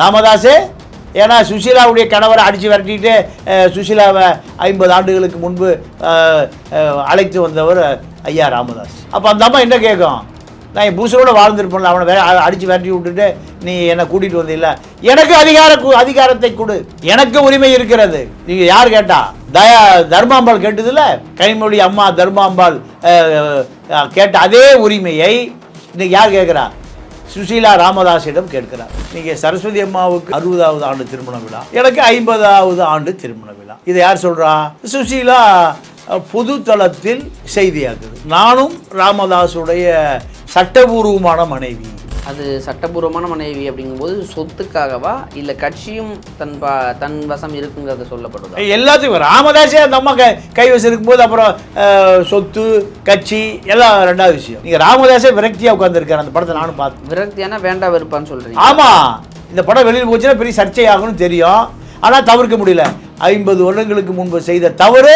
ராமதாஸு ஏன்னா சுஷீலாவுடைய கணவரை அடித்து விரட்டிட்டு சுஷீலாவை ஐம்பது ஆண்டுகளுக்கு முன்பு அழைத்து வந்தவர் ஐயா ராமதாஸ். அப்போ அந்த அம்மா என்ன கேட்கும் நான் என் புருஷனோட வாழ்ந்துருப்பேன்ல அவனை வே அடித்து விரட்டி விட்டுட்டு நீ என்னை கூட்டிகிட்டு வந்தில்ல. எனக்கு அதிகார அதிகாரத்தை கொடு. எனக்கு உரிமை இருக்கிறது. நீங்கள் யார் கேட்டா? தயா தர்மாம்பாள் கேட்டதில்ல? கனிமொழி அம்மா தர்மாம்பாள் கேட்ட அதே உரிமையை இன்னைக்கு யார் கேட்குறா? சுசீலா ராமதாஸிடம் கேட்கிறார். நீங்க சரஸ்வதி அம்மாவுக்கு அறுபதாவது ஆண்டு திருமண விழா எனக்கு ஐம்பதாவது ஆண்டு திருமண விழா. இதை யார் சொல்றா? சுசீலா பொது தளத்தில் செய்தியாக்குது. நானும் ராமதாஸுடைய சட்டபூர்வமான மனைவி அது சட்டபூர்வமான மனைவி அப்படிங்கும்போது சொத்துக்காகவா? இல்லை கட்சியும் தன் பா தன் வசம் இருக்குங்கிறத சொல்லப்படுதா? எல்லாத்துக்கும் ராமதாஸே அந்த அம்மா கை கைவசம் இருக்கும்போது அப்புறம் சொத்து கட்சி எல்லாம் ரெண்டாவது விஷயம். நீங்க ராமதாஸே விரக்தியா உட்காந்துருக்காரு அந்த படத்தை நானும் பார்த்தேன் விரக்தியான வேண்டா வெறுப்பான்னு சொல்றீங்க? ஆமா. இந்த படம் வெளியில் போச்சுன்னா பெரிய சர்ச்சையாகும்னு தெரியும். ஆனா தவிர்க்க முடியல. ஐம்பது வருடங்களுக்கு முன்பு செய்த தவறு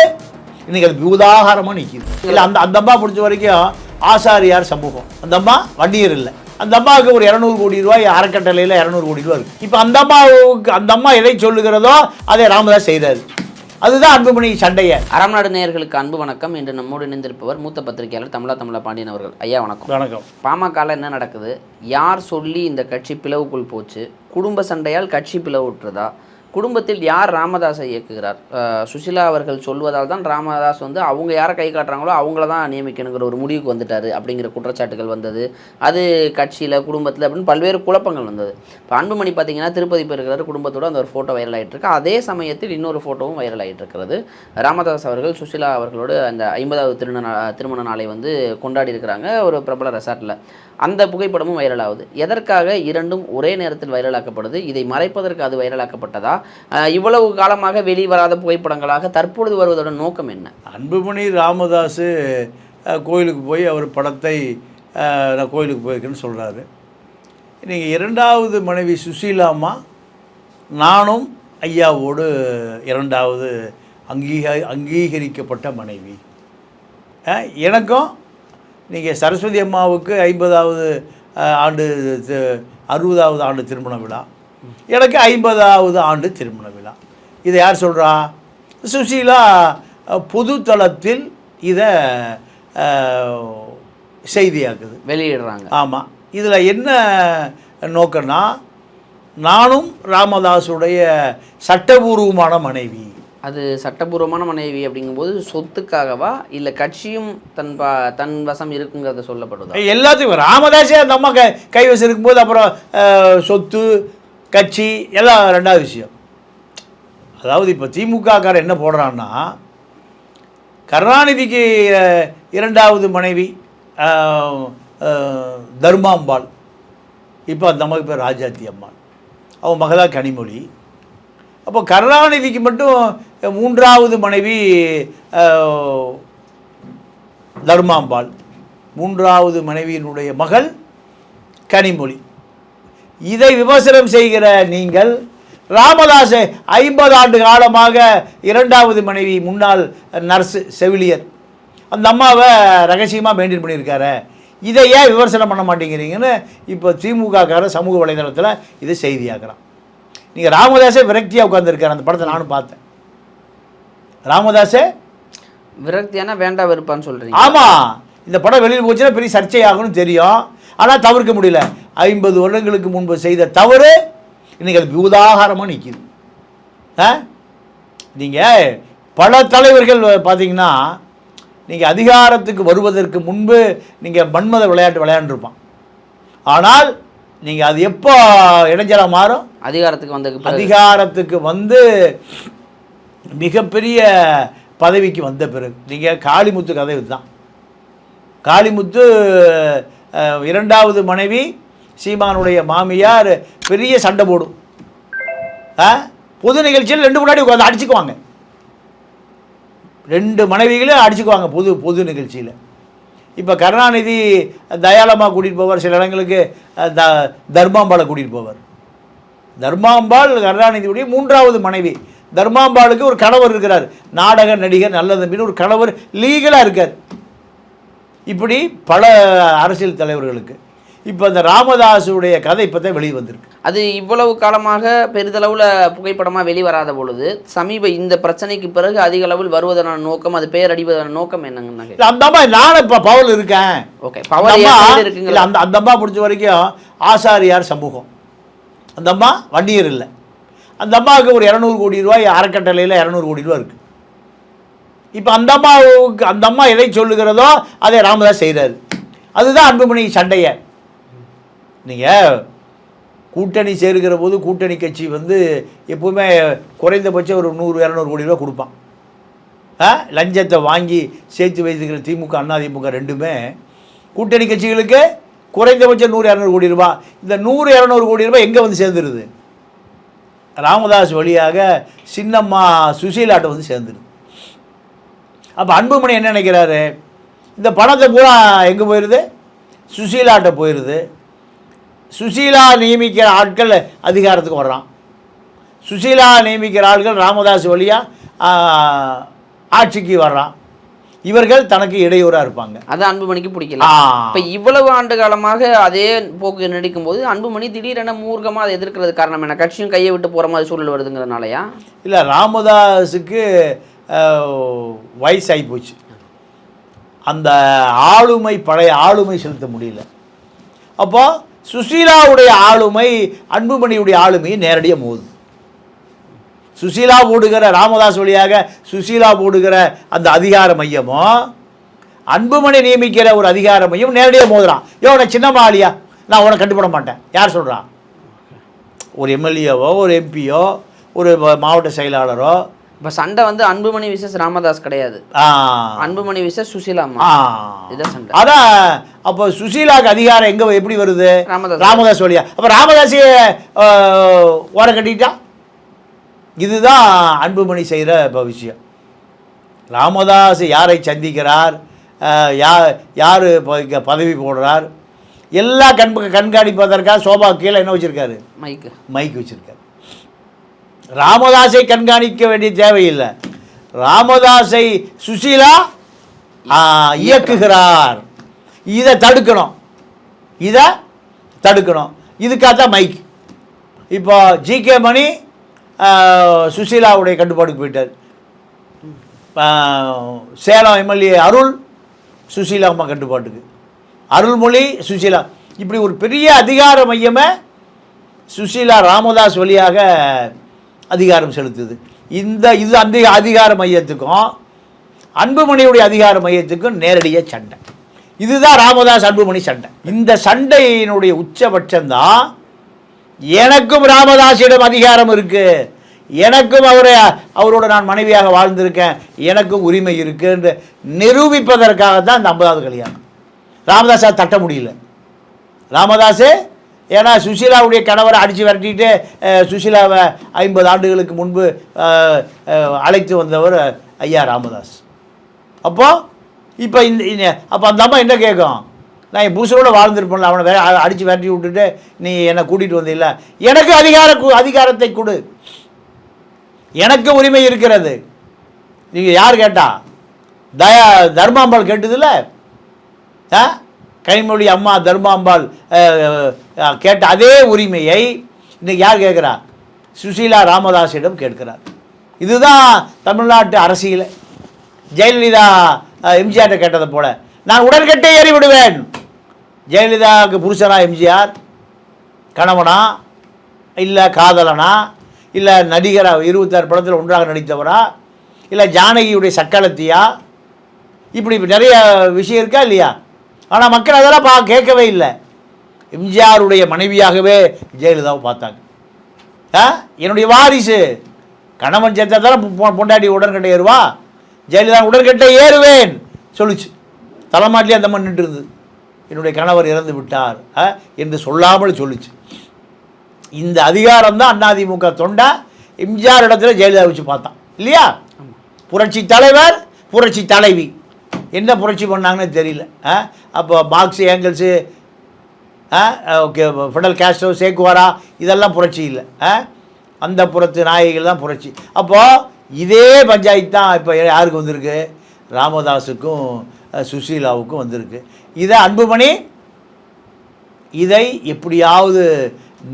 இன்னைக்கு அது உதாகாரமா நிக்குது. இல்ல அந்த அந்த அம்மா பிடிச்ச வரைக்கும் ஆசாரியார் சமூகம். அந்த அம்மா வண்டியர் இல்லை. அந்த அம்மாவுக்கு ஒரு இரநூறு கோடி ரூபாய் அறக்கட்டளையில் இரநூறு கோடி ரூபாய் இருக்கு. இப்போ அந்த அம்மாவுக்கு அந்த அம்மா எதை சொல்லுகிறதோ அதை ராமதாஸ் செய்கிறாரு அதுதான் அன்புமணி சண்டையை. அறம் நாடு நேயர்களுக்கு அன்பு வணக்கம். இன்று நம்மோடு இணைந்திருப்பவர் மூத்த பத்திரிகையாளர் தமிழா தமிழா பாண்டியன் அவர்கள். ஐயா வணக்கம். வணக்கம். பாமகல என்ன நடக்குது? யார் சொல்லி இந்த கட்சி பிளவுக்குள் போச்சு? குடும்ப சண்டையால் கட்சி பிளவுற்றுதா? குடும்பத்தில் யார் ராமதாஸை இயக்குகிறார்? சுஷிலா அவர்கள் சொல்வதால் தான் ராமதாஸ் வந்து அவங்க யாரை கை காட்டுறாங்களோ அவங்கள தான் நியமிக்கணுங்கிற ஒரு முடிவுக்கு வந்துட்டார் அப்படிங்கிற குற்றச்சாட்டுகள் வந்தது. அது கட்சியில் குடும்பத்தில் அப்படின்னு பல்வேறு குழப்பங்கள் வந்தது. இப்போ அன்புமணி பார்த்தீங்கன்னா திருப்பதி போயிருக்கிறார் குடும்பத்தோடு அந்த ஒரு ஃபோட்டோ வைரல் ஆகிட்டு இருக்கு அதே சமயத்தில் இன்னொரு ஃபோட்டோவும் வைரல் ஆகிட்டு இருக்கிறது ராமதாஸ் அவர்கள் சுஷிலா அவர்களோடு அந்த ஐம்பதாவது திருமண திருமண நாளை வந்து கொண்டாடி இருக்கிறாங்க ஒரு பிரபல ரெசார்ட்டில் அந்த புகைப்படமும் வைரல் ஆகுது. எதற்காக இரண்டும் ஒரே நேரத்தில் வைரலாக்கப்படுது இதை மறைப்பதற்கு அது வைரலாக்கப்பட்டதா இவ்வளவு காலமாக வெளிவராத புகைப்படங்களாக தற்பொழுது வருவதோட நோக்கம் என்ன? அன்புமணி ராமதாஸ் கோயிலுக்கு போய் அவர் படத்தை நான் கோயிலுக்கு போயிருக்கேன்னு சொல்கிறாரு நீங்கள் இரண்டாவது மனைவி சுசீலாமா நானும் ஐயாவோடு இரண்டாவது அங்கீக அங்கீகரிக்கப்பட்ட மனைவி. எனக்கும் நீங்கள் சரஸ்வதி அம்மாவுக்கு ஐம்பதாவது ஆண்டு அறுபதாவது ஆண்டு திருமண விழா. எனக்கு ஐம்பதாவது ஆண்டு திருமண விழா. இதை யார் சொல்கிறா சுசீலா அஹ், பொது தளத்தில் இதை செய்தியாக்குது. வெளியிடுறாங்க. ஆமாம் இதில் என்ன நோக்கம்னா நானும் ராமதாஸுடைய சட்டபூர்வமான மனைவி. அது சட்டபூர்வமான மனைவி அப்படிங்கும்போது சொத்துக்காகவா? இல்லை கட்சியும் தன் பா தன் வசம் இருக்குங்கிறத சொல்லப்படுதா? எல்லாத்துக்கும் ராமதாஸே அந்த அம்மா கை கைவசம் இருக்கும்போது அப்புறம் சொத்து கட்சி எல்லாம் ரெண்டாவது விஷயம். அதாவது இப்போ திமுகக்காரர் என்ன போடுறான்னா கருணாநிதிக்கு இரண்டாவது மனைவி தர்மாம்பாள். இப்போ அந்த அம்மாவுக்கு பேர் ராஜாத்தி அம்மாள். அவன் மகதா கனிமொழி அப்போ கருணாநிதிக்கு மட்டும் மூன்றாவது மனைவி தர்மாம்பாள். மூன்றாவது மனைவியினுடைய மகள் கனிமொழி. இதை விமர்சனம் செய்கிற நீங்கள் ராமதாஸ் ஐம்பது ஆண்டு காலமாக இரண்டாவது மனைவி முன்னாள் நர்ஸு செவிலியர். அந்த அம்மாவை ரகசியமாக மெயின்டைன் பண்ணியிருக்காரு. இதை ஏன் விமர்சனம் பண்ண மாட்டேங்கிறீங்கன்னு இப்போ திமுககார சமூக வலைதளத்தில் இதை செய்தியாக்குறான். நீங்கள் ராமதாஸே விரக்தியாக உட்காந்துருக்காரு அந்த படத்தை நானும் பார்த்தேன். ராமதாஸே விரக்தியான வேண்டா வெறுப்பான்னு சொல்றீங்க. ஆமாம் இந்த படம் வெளியில் போச்சுன்னா பெரிய சர்ச்சையாகும்னு தெரியும். ஆனால் தவிர்க்க முடியல. ஐம்பது வருடங்களுக்கு முன்பு செய்த தவறு இன்னைக்கு அது உதாகாரமாக நிற்கிது நீங்கள் பல தலைவர்கள் பார்த்தீங்கன்னா நீங்கள் அதிகாரத்துக்கு வருவதற்கு முன்பு நீங்கள் மன்மத விளையாட்டு விளையாண்டுருப்பான். ஆனால் நீங்கள் அது எப்போ இடைஞ்சலாக மாறும்? அதிகாரத்துக்கு பிறகு. அதிகாரத்துக்கு வந்து மிகப்பெரிய பதவிக்கு வந்த பிறகு. நீங்கள் காளிமுத்து கதை இதுதான். காளிமுத்து இரண்டாவது மனைவி சீமானுடைய மாமியார் பெரிய சண்டை போடும். ஆ? பொது நிகழ்ச்சியில் ரெண்டு முன்னாடி உட்காந்து அடிச்சுக்குவாங்க. ரெண்டு மனைவிகளும் அடிச்சுக்குவாங்க பொது பொது நிகழ்ச்சியில். இப்போ கருணாநிதி தயாளமாக கூட்டிகிட்டு போவார் சில இடங்களுக்கு த தர்மாம்பாளை கூட்டிகிட்டு போவார். தர்மாம்பாள் கருணாநிதியுடைய மூன்றாவது மனைவி. தர்மாம்பாளுக்கு ஒரு கணவர் இருக்கிறார். நாடக நடிகர் நல்லதம்பின்னு ஒரு கணவர் லீகலாக இருக்கார். இப்படி பல அரசியல் தலைவர்களுக்கு. இப்போ இந்த ராமதாஸுடைய கதை இப்போ தான் வெளியே வந்திருக்கு. அது இவ்வளவு காலமாக பெரிதளவில் புகைப்படமாக வெளிவராத பொழுது சமீப இந்த பிரச்சனைக்கு பிறகு அதிக அளவில் வருவதற்கான நோக்கம் அது பேரடிவதற்கான நோக்கம் என்னங்கன்னு இல்லை அந்த அம்மா நானும் இப்போ பவுல் இருக்கேன். ஓகே அந்த இல்லை இருக்குங்களா? அந்த அந்த அம்மா பிடிச்ச வரைக்கும் ஆசாரியார் சமூகம். அந்த அம்மா வண்டியர் இல்லை. அந்த அம்மாவுக்கு ஒரு இரநூறு கோடி ரூபாய் அறக்கட்டளையில் இரநூறு கோடி ரூபா இருக்குது இப்போ அந்த அம்மாவுக்கு அந்த அம்மா எதை சொல்லுகிறதோ அதை ராமதாஸ் செய்கிறாரு அதுதான் அன்புமணி சண்டையை. நீங்கள் கூட்டணி சேருகிற போது கூட்டணி கட்சி வந்து எப்பவுமே குறைந்தபட்சம் ஒரு நூறு இரநூறு கோடி ரூபா கொடுப்பான். ஆ? லஞ்சத்தை வாங்கி சேர்த்து வைத்துக்கிற திமுக அண்ணா திமுக ரெண்டுமே கூட்டணி கட்சிகளுக்கு குறைந்தபட்சம் நூறு இரநூறு கோடி ரூபா இந்த நூறு இரநூறு கோடி ரூபாய் எங்கே வந்து சேர்ந்துருது? ராமதாஸ் வழியாக சின்னம்மா சுசீலாட்டை வந்து சேர்ந்துருது. அப்போ அன்புமணி என்ன நினைக்கிறாரு? இந்த பணத்தை பூரா எங்கே போயிடுது சுசீலாட்ட போயிடுது சுசீலா நியமிக்கிற ஆட்கள் அதிகாரத்துக்கு வர்றான். சுசீலா நியமிக்கிற ஆட்கள் ராமதாஸ் வழியாக ஆட்சிக்கு வர்றான். இவர்கள் தனக்கு இடையூறாக இருப்பாங்க. அது அன்புமணிக்கு பிடிக்கல. இப்ப இவ்வளவு ஆண்டு காலமாக அதே போக்கு நீடிக்கும் போது அன்புமணி திடீரென மூர்க்கமா அதை எதிர்க்கிறது காரணம் என்ன? கட்சியும் கையை விட்டு போற மாதிரி சூழல் வருதுங்கிறதுனாலயா? இல்லை ராமதாஸுக்கு வயசாகி போச்சு. அந்த ஆளுமை பழைய ஆளுமை செலுத்த முடியல. அப்போ சுசீலாவுடைய ஆளுமை அன்புமணியுடைய ஆளுமையை நேரடியாக மோது சுசீலா போடுகிற ராமதாஸ் வழியாக சுசீலா போடுகிற அந்த அதிகார மையமும் அன்புமணி நியமிக்கிற ஒரு அதிகார மையம் நேரடியாக மோதுறான். யோ நான் சின்னம்மா ஆளியா நான் உன்னை கட்டுப்பட மாட்டேன். யார் சொல்கிறான் ஒரு எம்எல்ஏவோ ஒரு எம்பியோ ஒரு மாவட்ட செயலாளரோ இப்ப சண்டை வந்து அன்புமணி விசஸ் ராமதாஸ் கிடையாது. அன்புமணி விசஸ் சுசிலாமா ஆ. இதான் சண்டை. அதான் அப்போ சுசீலாக்கு அதிகாரம் எங்க எப்படி வருது? ராமதாஸ். ராமதாஸ் வழியா. அப்ப ராமதாஸே ஓரம் கட்டிட்டா? இதுதான் அன்புமணி செய்கிற இப்போ விஷயம். ராமதாஸ் யாரை சந்திக்கிறார்? யா யார் பதவி போடுறார்? எல்லா கண் கண்காணிப்பதற்காக சோபா கீழே என்ன வச்சுருக்காரு? மைக்கு மைக் வச்சிருக்காரு. ராமதாஸை கண்காணிக்க வேண்டிய தேவையில்லை. ராமதாஸை சுசீலா இயக்குகிறார். இதை தடுக்கணும். இதை தடுக்கணும். இதுக்காக தான் மைக். இப்போ ஜிகே மணி சுசீலாவுடைய கட்டுப்பாட்டுக்கு போயிட்டார். சேலம் எம்எல்ஏ அருள் சுசீலா அம்மா கட்டுப்பாட்டுக்கு. அருள்மொழி சுசீலா. இப்படி ஒரு பெரிய அதிகார மையமே சுசீலா ராமதாஸ் வழியாக அதிகாரம் செலுத்துது. இந்த இது அந்த அதிகார மையத்துக்கும் அன்புமணியுடைய அதிகார மையத்துக்கும் நேரடியாக சண்டை. இதுதான் ராமதாஸ் அன்புமணி சண்டை. இந்த சண்டையினுடைய உச்சபட்சம்தான் எனக்கும் ராமதாஸிடம் அதிகாரம் இருக்குது எனக்கும் அவரை அவரோட நான் மனைவியாக வாழ்ந்திருக்கேன். எனக்கும் உரிமை இருக்குன்னு நிரூபிப்பதற்காக தான் இந்த ஐம்பதாவது கல்யாணம். ராமதாஸை தட்ட முடியல. ராமதாஸே ஏன்னா சுசீலாவுடைய கணவரை அடித்து விரட்டிட்டு அஹ், சுசீலாவை ஐம்பது ஆண்டுகளுக்கு முன்பு அழைத்து வந்தவர் ஐயா ராமதாஸ். அப்போது இப்போ இந்த அப்போ அந்த அம்மா என்ன கேட்கும் நான் என் புருஷனோட வாழ்ந்திருப்பேன்ல அவனை வேற அடித்து விரட்டி விட்டுட்டு நீ என்னை கூட்டிகிட்டு வந்தில்ல? எனக்கு அதிகார அதிகாரத்தை கொடு. எனக்கு உரிமை இருக்கிறது. நீங்கள் யார் கேட்டா? தயா தர்மாம்பாள் கேட்டதில்ல? ஆ? கைமொழி அம்மா தர்மாம்பாள் கேட்ட அதே உரிமையை இன்றைக்கி யார் கேட்குறா? சுசீலா ராமதாஸிடம் கேட்கிறார். இதுதான் தமிழ்நாட்டு அரசியல். ஜெயலலிதா எம்ஜிஆர்ட்ட கேட்டதை போல நான் உடன்கட்டே ஏறிவிடுவேன். ஜெயலலிதாவுக்கு புருஷனா எம்ஜிஆர்? கணவனா? இல்லை காதலனா? இல்லை நடிகரா இருபத்தாறு படத்தில் ஒன்றாக நடித்தவரா? இல்லை ஜானகியுடைய சக்களத்தியா? இப்படி நிறைய விஷயம் இருக்கா இல்லையா? ஆனால் மக்கள் அதெல்லாம் பா கேட்கவே இல்லை. எம்ஜிஆருடைய மனைவியாகவே ஜெயலலிதாவை பார்த்தாங்க. ஆ? என்னுடைய வாரிசு. கணவன் சேர்த்தா தானே பொ- பொண்டாட்டி உடன்கட்டை ஏறுவா? ஜெயலலிதா உடன்கட்டை ஏறுவேன் சொல்லுச்சு. தலைமாட்டிலே அந்த மாதிரி நின்றுருது என்னுடைய கணவர் இறந்து விட்டார் ஆ, என்று சொல்லாமல் சொல்லுச்சு. இந்த அதிகாரம் தான் அதிமுக தொண்டா எம்ஜிஆர் இடத்துல ஜெயலலிதா வச்சு பார்த்தான். இல்லையா? புரட்சி தலைவர் புரட்சி தலைவி. என்ன புரட்சி பண்ணாங்கன்னு தெரியல. ஆ? அப்போ மார்க்ஸ் ஏங்கிள்ஸு ஆ? Okay Fidel Castro Che Guevara இதெல்லாம் புரட்சி இல்லை. ஆ? அந்த புறத்து நாயகிகள் தான் புரட்சி. அப்போது இதே பஞ்சாயத்து தான் இப்போ யாருக்கு வந்திருக்கு? ராமதாஸுக்கும் சுசீலாவுக்கும் வந்திருக்கு. இதை அன்புமணி இதை எப்படியாவது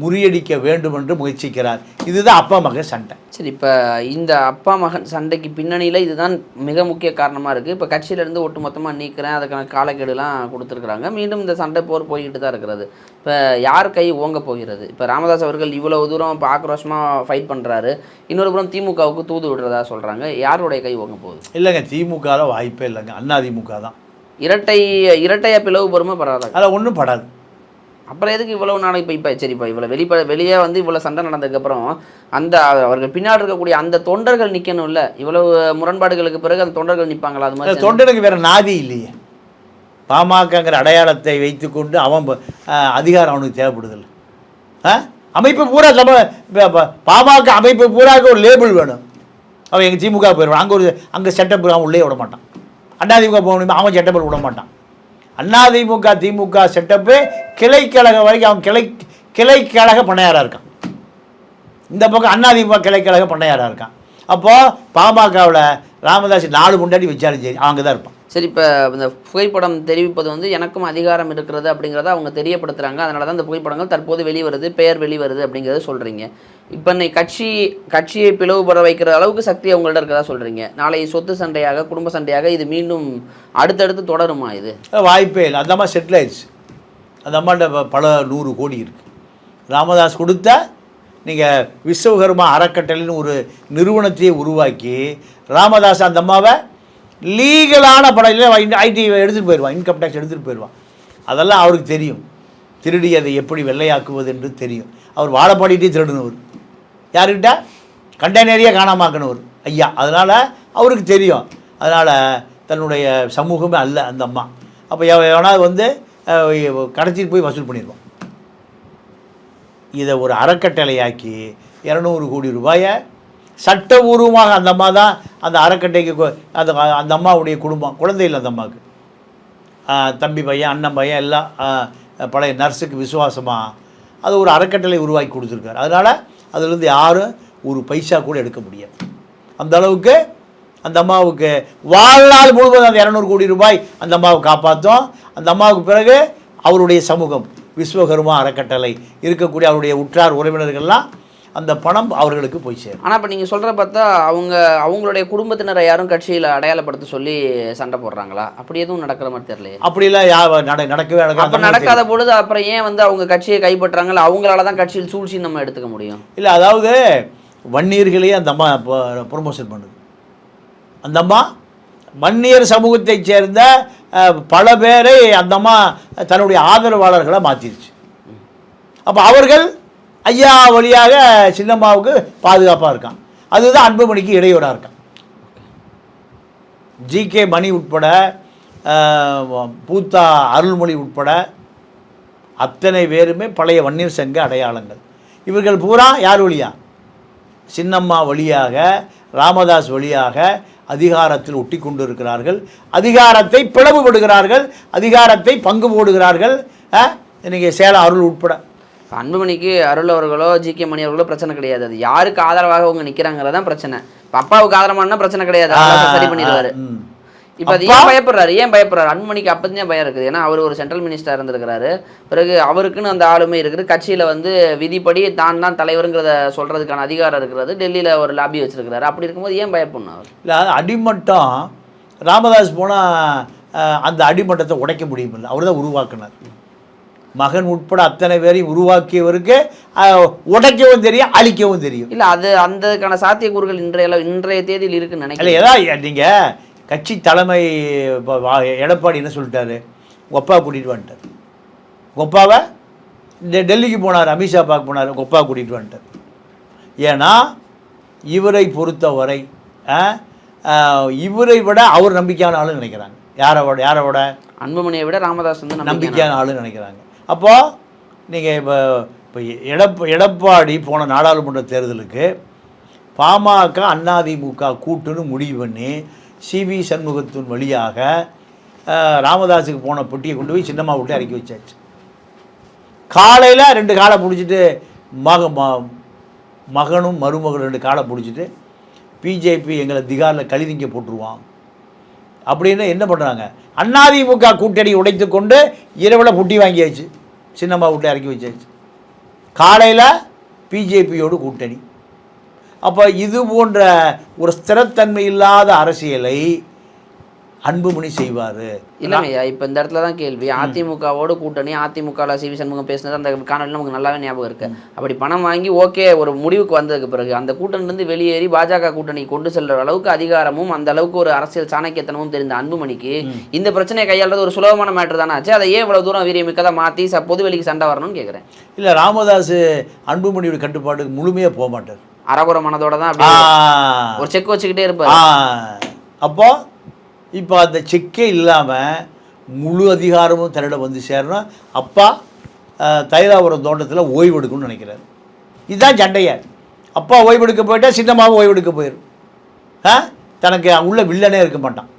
முறியடிக்க வேண்டும் என்று முயற்சிக்கிறார். இதுதான் அப்பா மகன் சண்டை. சரி இப்போ இந்த அப்பா மகன் சண்டைக்கு பின்னணியில் இதுதான் மிக முக்கிய காரணமாக இருக்குது இப்போ கட்சியிலேருந்து ஒட்டு மொத்தமாக நீக்கிறேன் அதுக்கான காலக்கெடுலாம் கொடுத்துருக்குறாங்க. மீண்டும் இந்த சண்டை போர் போய்கிட்டு தான் இருக்கிறது. இப்போ யார் கை ஓங்க போகிறது? இப்போ ராமதாஸ் அவர்கள் இவ்வளவு தூரம் இப்போ ஆக்ரோஷமாக ஃபைட் பண்ணுறாரு இன்னொரு புறம் திமுகவுக்கு தூது விடுறதா சொல்கிறாங்க யாருடைய கை ஓங்க போகுது? இல்லைங்க திமுகவில் வாய்ப்பே இல்லைங்க. அண்ணா திமுக தான். இரட்டை இரட்டையா பிளவு பொறுமை பரவாயில்ல? அதில் ஒன்றும் படாது. அப்புறம் எதுக்கு இவ்வளவு நாள் இப்போ இப்போ சரி இப்போ இவ்வளோ வெளிப்ப வெளியே வந்து இவ்வளோ சண்டை நடந்ததுக்கப்புறம் அந்த அவர்கள் பின்னாடி இருக்கக்கூடிய அந்த தொண்டர்கள் நிற்கணும்ல இவ்வளவு முரண்பாடுகளுக்கு பிறகு அந்த தொண்டர்கள் நிற்பாங்களா அது மாதிரி தொண்டனுக்கு வேற நாதி இல்லையே. பாமகங்கிற அடையாளத்தை வைத்துக்கொண்டு அவன் ப- அஹ், அதிகாரம் அவனுக்கு தேவைப்படுதில்ல ஆ அமைப்பு பூரா நம்ம பாமக அமைப்பு பூராக்கு ஒரு லேபிள் வேணும். அவன் எங்கள் திமுக போயிடுவான் அங்கே ஒரு அங்கே செட்டப் அவன் உள்ளே விட மாட்டான். அதிமுக போகணுமே அவன் செட்டப் விட மாட்டான். அதிமுக திமுக செட்டப்பு கிளைக்கழக வரைக்கும் அவன் கிளை கழக பண்ணையாராக இருக்கான். இந்த பக்கம் அதிமுக கிளைக்கழக பண்ணையாராக இருக்கான். அப்போது பாமகவில் ராமதாஸ் நாலு முன்னாடி வச்சாலும் சரி அவங்க தான் இருப்பான். சரி இப்போ இந்த புகைப்படம் தெரிவிப்பது வந்து எனக்கும் அதிகாரம் இருக்கிறது அப்படிங்கிறத அவங்க தெரியப்படுத்துகிறாங்க அதனால தான் இந்த புகைப்படங்கள் தற்போது வெளிவருது பெயர் வெளிவருது அப்படிங்கிறத சொல்கிறீங்க இப்போ இன்னைக்கு கட்சி கட்சியை பிளவுபட வைக்கிற அளவுக்கு சக்தி அவங்கள்ட்ட இருக்கிறதா சொல்கிறீங்க நாளை சொத்து சண்டையாக குடும்ப சண்டையாக இது மீண்டும் அடுத்தடுத்து தொடருமா இது? வாய்ப்பே இல்லை. அந்த அம்மா செட்டில் ஆயிடுச்சு. அந்த அம்மாட்ட பல நூறு கோடி இருக்குது ராமதாஸ் கொடுத்த நீங்கள் விஸ்வகர்மா அறக்கட்டளைன்னு ஒரு நிறுவனத்தையே உருவாக்கி ராமதாஸ் அந்த அம்மாவை லீகலான படையில் ஐடி எடுத்துகிட்டு போயிடுவான் இன்கம் டேக்ஸ் எடுத்துகிட்டு போயிடுவான் அதெல்லாம் அவருக்கு தெரியும். திருடி அதை எப்படி வெள்ளையாக்குவது என்று தெரியும். அவர் வாழப்பாடிட்டே திருடினவர். யாருக்கிட்ட? கண்டெய்னரையே காணாமாக்கினவர். ஐயா அதனால் அவருக்கு தெரியும். அதனால் தன்னுடைய சமூகமே அல்ல அந்த அம்மா. அப்போ எவனாவது வந்து கடைச்சிட்டு போய் வசூல் பண்ணிடுவான். இதை ஒரு அறக்கட்டளையாக்கி இரநூறு கோடி ரூபாயை சட்டபூர்வமாக அந்த அம்மா தான் அந்த அறக்கட்டைக்கு அந்த அந்த அம்மாவுடைய குடும்பம் குழந்தை இல்லை அந்த அம்மாவுக்கு. தம்பி பையன் அண்ணன் பையன் எல்லாம் பழைய நர்ஸுக்கு விசுவாசமாக அது ஒரு அறக்கட்டளை உருவாக்கி கொடுத்துருக்காரு. அதனால் அதுலேருந்து யாரும் ஒரு பைசா கூட எடுக்க முடியாது. அந்த அளவுக்கு அந்த அம்மாவுக்கு வாழ்நாள் முழுவதும் அந்த இரநூறு கோடி ரூபாய் அந்த அம்மாவை காப்பாற்றும் அந்த அம்மாவுக்கு பிறகு அவருடைய சமூகம் விஸ்வகர்மா அறக்கட்டளை இருக்கக்கூடிய அவருடைய உற்றார் உறவினர்கள்லாம் அந்த பணம் அவர்களுக்கு போய் சேரும். ஆனால் இப்போ நீங்கள் சொல்கிற பார்த்தா அவங்க அவங்களுடைய குடும்பத்தினரை யாரும் கட்சியில் அடையாளப்படுத்த சொல்லி சண்டை போடுறாங்களா? அப்படி எதுவும் நடக்கிற மாதிரி தெரியலையே. அப்படிலாம் யா நட நடக்கவே அப்போ நடக்காது பொழுது அப்புறம் ஏன் வந்து அவங்க கட்சியை கைப்பற்றாங்களா அவங்களால தான் கட்சியில் சூழ்ச்சி நம்ம எடுத்துக்க முடியும்? இல்லை அதாவது வன்னியர்களையே அந்த அம்மா ப்ரொமோஷன் பண்ணுது. அந்த அம்மா வன்னியர் சமூகத்தைச் சேர்ந்த பல பேரை அந்த அம்மா தன்னுடைய ஆதரவாளர்களை மாற்றிருச்சு அப்போ அவர்கள் ஐயா வழியாக சின்னம்மாவுக்கு பாதுகாப்பாக இருக்கான். அதுதான் அன்புமணிக்கு இடையூறாக இருக்கான். ஜிகே மணி உட்பட பூத்தா அருள்மொழி உட்பட அத்தனை பேருமே பழைய வன்னியர் சங்க அடையாளங்கள். இவர்கள் பூரா யார் வழியா சின்னம்மா வழியாக ராமதாஸ் வழியாக அதிகாரத்தில் ஒட்டி கொண்டு இருக்கிறார்கள் அதிகாரத்தை பிளவுபடுகிறார்கள். அதிகாரத்தை பங்கு போடுகிறார்கள். இன்றைக்கி சேலம் அருள் உட்பட. அன்புமணிக்கு அருள் அவர்களோ ஜி கே மணி அவர்களோ பிரச்சனை கிடையாது. அது யாருக்கு ஆதரவாக அவங்க நிற்கிறாங்கிறதா பிரச்சனை. இப்போ அப்பாவுக்கு ஆதரவானா பிரச்சனை கிடையாது. சரி பண்ணிடுவாரு. இப்போ அது ஏன் பயப்படுறாரு? ஏன் பயப்படுறாரு? அன்புமணிக்கு அப்போதே பயம் இருக்குது? ஏன்னா அவர் ஒரு சென்ட்ரல் மினிஸ்டர் இருந்திருக்கிறாரு. பிறகு அவருக்குன்னு அந்த ஆளுமை இருக்குது. கட்சியில் வந்து விதிப்படி தான் தான் தலைவருங்கிறத சொல்கிறதுக்கான அதிகாரம் இருக்கிறது. டெல்லியில் ஒரு லாபி வச்சிருக்கிறாரு. அப்படி இருக்கும்போது ஏன் பயப்படணும் அவர்? இல்லை அது அடிமட்டம். ராமதாஸ் போனால் அந்த அடிமட்டத்தை உடைக்க முடியுமில்ல. அவர் தான் உருவாக்குனார். மகன் உட்பட அத்தனை பேரையும் உருவாக்கியவருக்கு உடைக்கவும் தெரியும் அழிக்கவும் தெரியும். இல்லை அது அந்தக்கான சாத்தியக்கூறுகள் இன்றைய இன்றைய தேதியில் இருக்குன்னு நினைக்கிறேன். ஏதா நீங்கள் கட்சி தலைமை எடப்பாடி என்ன சொல்லிட்டாரு? அப்பா கூட்டிகிட்டு வந்துட்டார். இந்த டெல்லிக்கு போனார் அமித்ஷா பார்க்க போனார் அப்பா கூட்டிகிட்டு வந்துட்டார். ஏன்னா இவரை பொறுத்தவரை இவரை விட அவர் நம்பிக்கையான ஆளுன்னு நினைக்கிறாங்க. யாரை விட யாரை விட? அன்புமணியை விட ராமதாஸ் வந்து நம்பிக்கை நம்பிக்கையான ஆளுன்னு நினைக்கிறாங்க. அப்போது நீங்கள் இப்போ இப்போ எடப்ப எடப்பாடி போன நாடாளுமன்ற தேர்தலுக்கு பாமக அதிமுக கூட்டுன்னு முடிவு பண்ணி சிவி சண்முகத்தின் வழியாக ராமதாஸுக்கு போன பொட்டியை கொண்டு போய் சின்னம்மா விட்டு இறக்கி வச்சாச்சு. காலையில் ரெண்டு காலை பிடிச்சிட்டு மக ம- மகனும் மருமகளும் ரெண்டு காலை பிடிச்சிட்டு பிஜேபி எங்களை திகாரில் கழுதிங்க போட்டுருவான். அப்படின்னு என்ன பண்ணுறாங்க அதிமுக கூட்டணி உடைத்து கொண்டு இரவில் புட்டி வாங்கியாச்சு. சின்னம்மா விட்டு இறக்கி வச்சாச்சு. காலையில் பிஜேபியோடு கூட்டணி. அப்போ இது போன்ற ஒரு ஸ்திரத்தன்மை இல்லாத அரசியலை அன்புமணி செய்வார். இல்லைங்கய்யா இப்போ இந்த இடத்துல தான் கேள்வி. அதிமுகவோட கூட்டணி அதிமுகவில் சிவி சண்முகம் பேசினது அந்த காணொலி நமக்கு நல்லாவே ஞாபகம் இருக்கு. அப்படி பணம் வாங்கி ஓகே ஒரு முடிவுக்கு வந்ததுக்கு பிறகு அந்த கூட்டணிலேருந்து வெளியேறி பாஜக கூட்டணி கொண்டு செல்ற அளவுக்கு அதிகாரமும் அந்த அளவுக்கு ஒரு அரசியல் சாணக்கியத்தனமும் தெரிந்த அன்புமணிக்கு இந்த பிரச்சனையை கையாளுறது ஒரு சுலபமான மேட்டர் தானே ஆச்சு. அதை ஏன் இவ்வளவு தூரம் வீரியமிக்கதா மாற்றி ச பொதுவெளிக்கு சண்டை வரணும்னு கேட்குறேன் இல்லை ராமதாஸ் அன்புமணியோட கட்டுப்பாட்டுக்கு முழுமையாக போக மாட்டார். அறகுற மனதோட தான் ஒரு செக் வச்சுக்கிட்டே இருப்பார். ஆ. இப்போ அந்த செக்கே இல்லாமல் முழு அதிகாரமும் தன்னிடம் வந்து சேரணும் அப்பா தைலாபுரம் தோட்டத்தில் ஓய்வு எடுக்கணும்னு நினைக்கிறார். இதுதான் சண்டையை. அப்பா ஓய்வு எடுக்க போயிட்டா சின்னம்மாவும் ஓய்வு எடுக்க போயிடும் ஆ? தனக்கு உள்ள வில்லனே இருக்க மாட்டான்.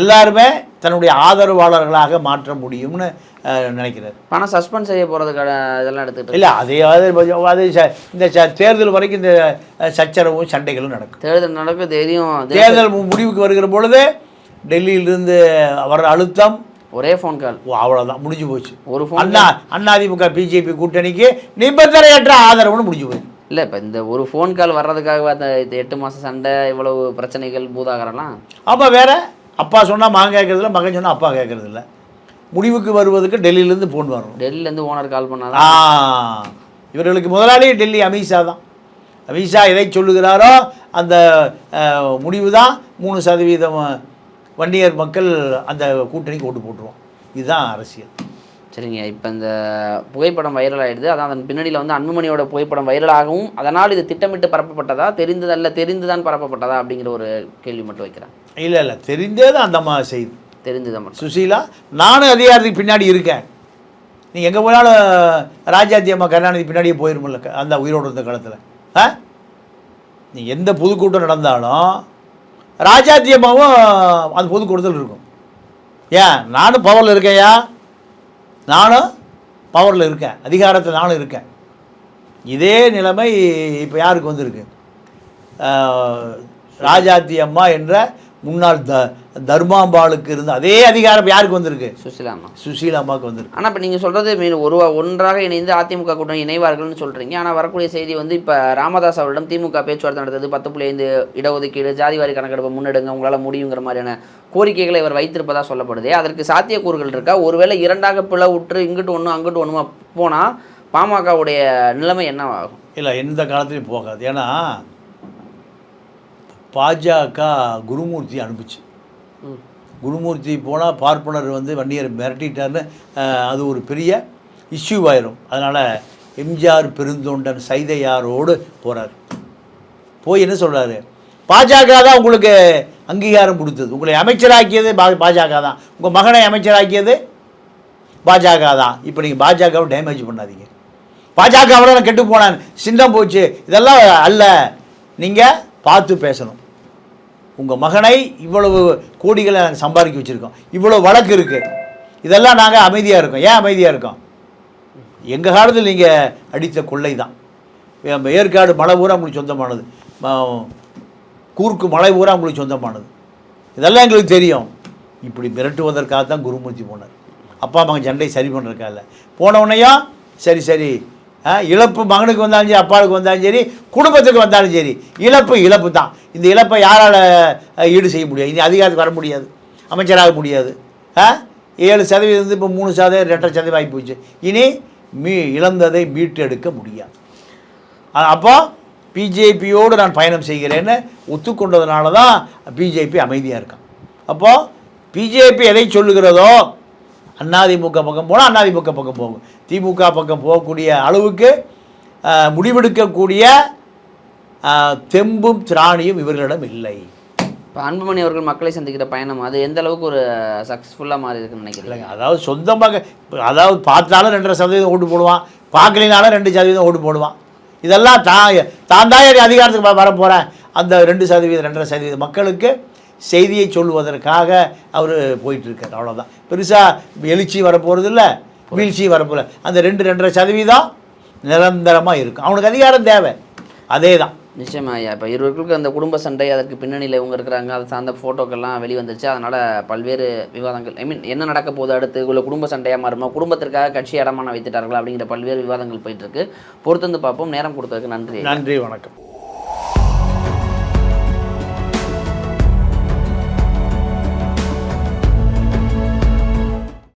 எல்லாருமே தன்னுடைய ஆதரவாளர்களாக மாற்ற முடியும்னு நினைக்கிறார். பணம் சஸ்பெண்ட் செய்ய போகிறதுக்கான இதெல்லாம் எடுத்துக்கிட்டு இல்லை அதே அது இந்த தேர்தல் வரைக்கும் இந்த சச்சரவும் சண்டைகளும் நடக்கும். தேர்தல் நடக்குது எதையும் தேர்தல் முடிவுக்கு வருகிற பொழுது டெல்லியிலிருந்து வர அழுத்தம் ஒரே ஃபோன் கால் ஓ, அவ்வளவுதான். முடிஞ்சு போச்சு. ஒரு ஃபோன் அண்ணா அதிமுக பிஜேபி கூட்டணிக்கு நிபந்தனையற்ற ஆதரவுன்னு முடிஞ்சு போச்சு. இல்லை இப்போ இந்த ஒரு ஃபோன் கால் வர்றதுக்காக அந்த எட்டு மாதம் சண்டை இவ்வளவு பிரச்சனைகள் பூதாகரம்லாம். அப்போ வேற அப்பா சொன்னால் மகன் கேட்கறதில்ல மகன் சொன்னால் அப்பா கேட்கறதில்ல. முடிவுக்கு வருவதற்கு டெல்லியிலேருந்து ஃபோன் வரணும். டெல்லியிலேருந்து ஓனர் கால் ஆ பண்ணாதான் இவர்களுக்கு முதலாளி டெல்லி அமித்ஷா தான். அமித்ஷா எதை சொல்லுகிறாரோ அந்த முடிவு தான் மூணு சதவீதம் வன்னியர் மக்கள் அந்த கூட்டணிக்கு ஓட்டு போட்டுருவோம். இதுதான் அரசியல். சரிங்க. இப்போ இந்த புகைப்படம் வைரல் ஆயிடுது. அதான் அதன் பின்னணியில் வந்து அன்புமணியோட புகைப்படம் வைரலாகவும் அதனால் இது திட்டமிட்டு பரப்பப்பட்டதா தெரிந்ததல்ல தெரிந்துதான் பரப்பப்பட்டதா அப்படிங்கிற ஒரு கேள்வி மட்டும் வைக்கிறேன். இல்லை இல்லை. தெரிந்தே தான் அந்த அம்மா செய்யுது தெரிந்துதான் மட்டும். சுசீலா நானும் அதிகாரத்துக்கு பின்னாடி இருக்கேன். நீ எங்கே போனாலும் ராஜாத்தி அம்மா கருணாநிதி பின்னாடியே போயிருமில்ல அந்த உயிரோடு இருந்த காலத்தில். ஆ? நீ எந்த பொதுக்கூட்டம் நடந்தாலும் ராஜாத்தி அம்மாவும் அந்த பொதுக்கூட்டத்தில் இருக்கும். ஏன்? நானும் பவரில் இருக்கேயா நானும் பவரில் இருக்கேன். அதிகாரத்தில் நானும் இருக்கேன். இதே நிலைமை இப்போ யாருக்கு வந்திருக்கு? ராஜாத்தி அம்மா என்ற முன்னாள் த தர்மாம்பாளுக்கு இருந்த அதே அதிகாரம் யாருக்கு வந்திருக்கு? சுசிலாமா சுசீலா அம்மாவுக்கு வந்திருக்கு. ஆனால் இப்போ நீங்கள் சொல்கிறது மீன் ஒரு ஒன்றாக இணைந்து அதிமுக கூட்டணி இணைவார்கள்னு சொல்கிறீங்க ஆனால் வரக்கூடிய செய்தி வந்து இப்போ ராமதாஸ் அவரிடம் திமுக பேச்சுவார்த்தை நடத்தது பத்து புள்ளி ஐந்து இடஒதுக்கீடு ஜாதிவாரி கணக்கெடுப்பு முன்னெடுங்க உங்களால் முடியுங்கிற மாதிரியான கோரிக்கைகளை இவர் வைத்திருப்பதா சொல்லப்படுதே. அதற்கு சாத்தியக்கூறுகள் இருக்கா? ஒருவேளை இரண்டாக பிளவுற்று இங்கிட்டு ஒன்று அங்கிட்டு ஒன்றுமா போனால் பாமகவுடைய நிலைமை என்னவாகும்? இல்லை எந்த காலத்துலையும் போகாது. ஏன்னா பாஜக குருமூர்த்தி அனுப்பிச்சு. குருமூர்த்தி போனால் பார்ப்பனர் வந்து வன்னியர் மிரட்டிட்டார்னு அது ஒரு பெரிய இஷ்யூ ஆயிரும். அதனால் எம்ஜிஆர் பெருந்தொண்டன் சைதையாரோடு போகிறார் போய் என்ன சொல்கிறாரு பாஜக தான் உங்களுக்கு அங்கீகாரம் கொடுத்தது. உங்களை அமைச்சராக்கியது பா பாஜக தான். உங்கள் மகனை அமைச்சராக்கியது பாஜக தான். இப்போ நீங்கள் பாஜகவை டேமேஜ் பண்ணாதீங்க. பாஜகவோட நான் கெட்டு போனேன் சின்னம் போச்சு. இதெல்லாம் அல்ல. நீங்கள் பார்த்து பேசணும். உங்கள் மகனை இவ்வளவு கோடிகளை நாங்கள் சம்பாதிக்க வச்சுருக்கோம். இவ்வளோ வழக்கு இருக்குது இதெல்லாம் நாங்கள் அமைதியாக இருக்கோம். ஏன் அமைதியாக இருக்கோம்? எங்கள் காலத்தில் நீங்கள் அடித்த கொள்ளை தான் ஏற்காடு மலை பூரா உங்களுக்கு சொந்தமானது. கூர்க்கு மலை பூரா உங்களுக்கு சொந்தமானது. இதெல்லாம் எங்களுக்கு தெரியும். இப்படி மிரட்டுவதற்காக தான் குருமூர்த்தி போனார். அப்பா மகன் சண்டை சரி பண்ணுறதுக்காக இல்லை. போன உடனேயும் சரி சரி இழப்பு மகனுக்கு வந்தாலும் சரி அப்பாவுக்கு வந்தாலும் சரி குடும்பத்துக்கு வந்தாலும் சரி இழப்பு இழப்பு தான். இந்த இழப்பை யாரால் ஈடு செய்ய முடியாது? இனி அதிகாரத்துக்கு வர முடியாது. அமைச்சராக முடியாது. ஆ ஏழு சதவீதம் வந்து இப்போ மூணு சதவீதம் ரெண்டரை சதவீதம் ஆகி போச்சு. இனி மீ இழந்ததை மீட்டெடுக்க முடியாது. அப்போ பிஜேபியோடு நான் பயணம் செய்கிறேன்னு ஒத்துக்கொண்டதுனால தான் பிஜேபி அமைதியாக இருக்கான் அப்போது பிஜேபி எதை சொல்லுகிறதோ அதிமுக பக்கம் போனால் அதிமுக பக்கம் போகும். திமுக பக்கம் போகக்கூடிய அளவுக்கு முடிவெடுக்கக்கூடிய தெம்பும் திராணியும் இவர்களிடம் இல்லை. இப்போ அன்புமணி அவர்கள் மக்களை சந்திக்கிற பயணம் அது எந்த அளவுக்கு ஒரு சக்ஸஸ்ஃபுல்லாக மாறி இருக்குன்னு இல்லைங்க அதாவது சொந்தமாக அதாவது பார்த்தாலும் ரெண்டரை சதவீதம் ஓட்டு போடுவான் பார்க்கலினாலும் ரெண்டு சதவீதம் ஓட்டு போடுவான். இதெல்லாம் தான் தான் தான் அதிகாரத்துக்கு வர போகிறேன் அந்த ரெண்டு சதவீதம் ரெண்டரை சதவீதம் மக்களுக்கு செய்தியை சொல்லுவதற்காக அவர் போயிட்டுருக்கார். அவ்வளோதான் பெருசாக எழுச்சி வரப்போகிறது இல்லை வீழ்ச்சி வரப்போகிற அந்த ரெண்டு ரெண்டரை சதவீதம் நிரந்தரமாக இருக்கும். அவனுக்கு அதிகாரம் தேவை. அதே தான் நிச்சயமா ஐயா. இப்போ இருவருக்கும் அந்த குடும்ப சண்டை அதற்கு பின்னணியில் இவங்க இருக்கிறாங்க. அது சார்ந்த ஃபோட்டோக்கள்லாம் வெளிவந்துருச்சு. அதனால் பல்வேறு விவாதங்கள் ஐ மீன் என்ன நடக்க போகுது அடுத்து? உள்ள குடும்ப சண்டையாக மாறுமா? குடும்பத்திற்காக கட்சி இடமான வைத்துட்டார்களா? அப்படிங்கிற பல்வேறு விவாதங்கள் போயிட்டு இருக்கு பொறுத்து வந்து பார்ப்போம். நேரம் கொடுத்ததுக்கு நன்றி. நன்றி வணக்கம்.